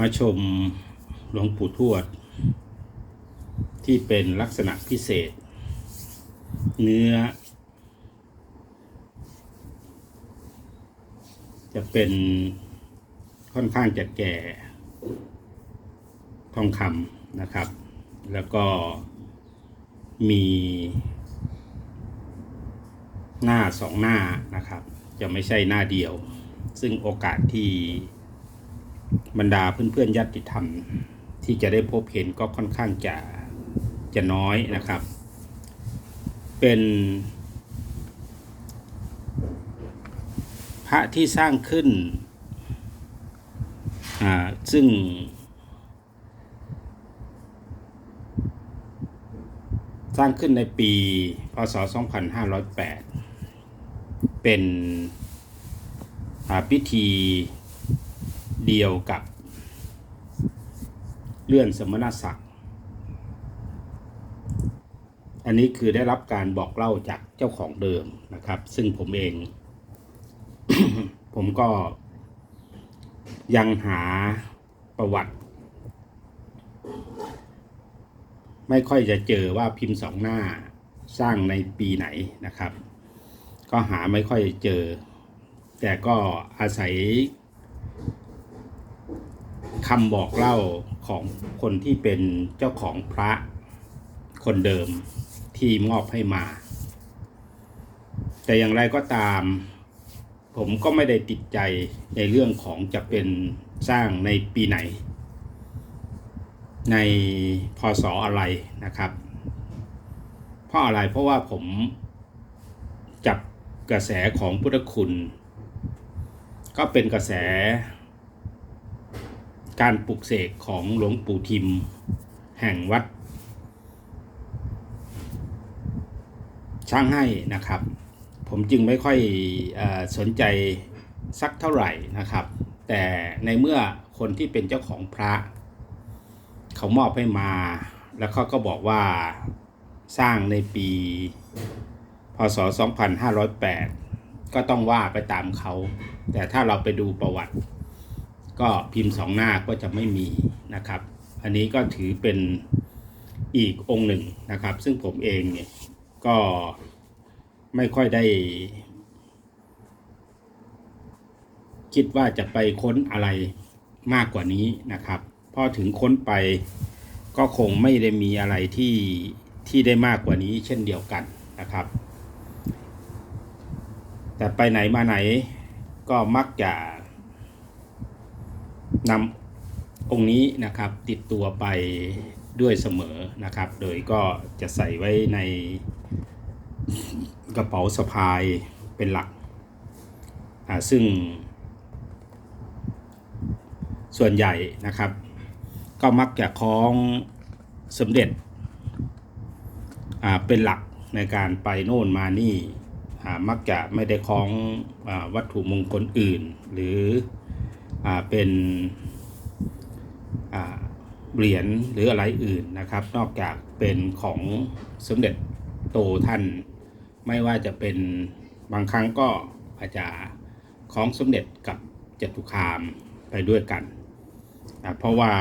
มาชมหลวงปู่ทวด ที่เป็นลักษณะพิเศษ เนื้อ จะเป็นค่อนข้างจะแก่ทองคำนะครับ แล้วก็มีหน้าสองหน้านะครับ จะไม่ใช่หน้าเดียว ซึ่งโอกาสที่ บรรดาเพื่อนๆญาติธรรม ที่จะได้พบเห็นก็ค่อนข้างจะจะน้อยนะครับ เป็น พระที่สร้างขึ้นอ่าซึ่ง สร้างขึ้นในปีพศ 2508 เป็นพิธี เดียวกับเลื่อนสมณศักดิ์อันนี้คือได้รับการบอกเล่าจากเจ้าของเดิมนะครับ ซึ่งผมเอง ผมก็ยังหาประวัติ ไม่ค่อยจะเจอว่าพิมพ์สองหน้าสร้างในปีไหนนะครับ ก็หาไม่ค่อยเจอ แต่ก็อาศัย คำบอกเล่าของคนที่เป็นเจ้าของพระคนเดิมที่มอบให้มา แต่อย่างไรก็ตาม ผมก็ไม่ได้ติดใจในเรื่องของจะเป็นสร้างในปีไหน ในพศอะไรนะครับ เพราะอะไรเพราะว่าผมจับกระแสของพุทธคุณ ก็เป็นกระแส การปลุกเสกของหลวงปู่ทิม แห่งวัด ช่างให้นะครับ ผมจึงไม่ค่อยอสนใจสักเท่าไหร่นะครับ แต่ในเมื่อคนที่เป็นเจ้าของพระ เขามอบให้มา แล้วเขาก็บอกว่าสร้างในปี พศ 2508 ก็ต้องว่าไปตามเขา แต่ถ้าเราไปดูประวัติ ก็พิมพ์สองหน้าก็จะไม่มีนะครับ อันนี้ก็ถือเป็นอีกองค์หนึ่งนะครับ ซึ่งผมเองเนี่ยก็ไม่ค่อยได้ คิดว่าจะไปค้นอะไรมากกว่านี้นะครับ พอถึงค้นไปก็คงไม่ได้มีอะไรที่ที่ได้มากกว่านี้เช่นเดียวกันนะครับ แต่ไปไหนมาไหนก็มักจะ นำองค์นี้นะครับติดตัวไปด้วยเสมอนะครับ โดยก็จะใส่ไว้ในกระเป๋าสะพายเป็นหลัก ซึ่ง ส่วนใหญ่นะครับ ก็มักจะคล้องสมเด็จเป็นหลักในการไปโน่นมานี่มักจะไม่ได้คล้องอวัตถุมงคลอื่น หรือ เป็นอ่าเหรียญหรืออะไรอื่นนะครับ นอกจากเป็นของสมเด็จโตท่าน ไม่ว่าจะเป็นบางครั้งก็อาจจะคล้องสมเด็จกับจตุคามไปด้วยกันนะเพราะว่า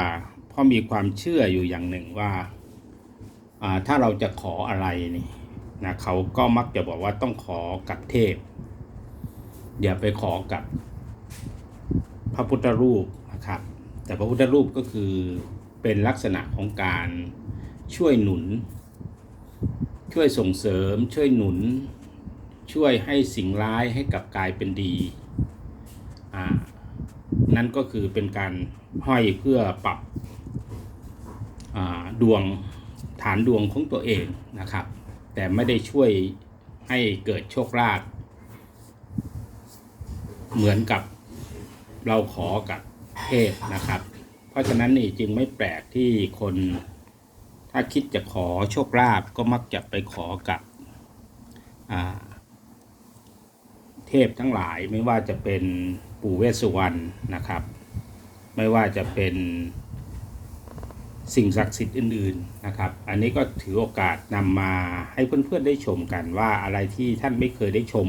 พ่อมีความเชื่ออยู่อย่างหนึ่งว่าอ่าถ้าเราจะขออะไรนี่นะเขาก็มักจะบอกว่าต้องขอกับเทพ อย่าไปขอกับ ระพุทธรูปนะครับ แต่พระพุทธรูปก็คือเป็นลักษณะของการช่วยหนุน ช่วยส่งเสริม ช่วยหนุน ช่วยให้สิ่งร้ายให้กลับกลายเป็นดีอ่านั่นก็คือเป็นการห้อยเพื่อปรับดวงฐานดวงของตัวเองนะครับ แต่ไม่ได้ช่วยให้เกิดโชคลาภเหมือนกับ เราขอกับเทพนะครับ เพราะฉะนั้นนี่จึงไม่แปลกที่คนถ้าคิดจะขอโชคลาภก็มักจะไปขอกับเทพทั้งหลายไม่ว่าจะเป็นปู่เวสสุวรรณนะครับ ไม่ว่าจะเป็นสิ่งศักดิ์สิทธิ์อื่นๆนะครับ อันนี้ก็ถือโอกาสนำมาให้เพื่อนๆได้ชมกันว่าอะไรที่ท่านไม่เคยได้ชม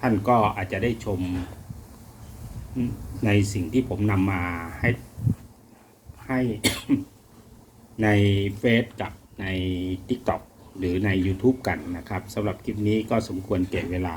ท่านก็อาจจะได้ชม ในสิ่งที่ผมนำมาให้ให้ในเฟซกับใน TikTok หรือใน YouTube กันนะครับสำหรับคลิปนี้ก็สมควรเก็บเวลา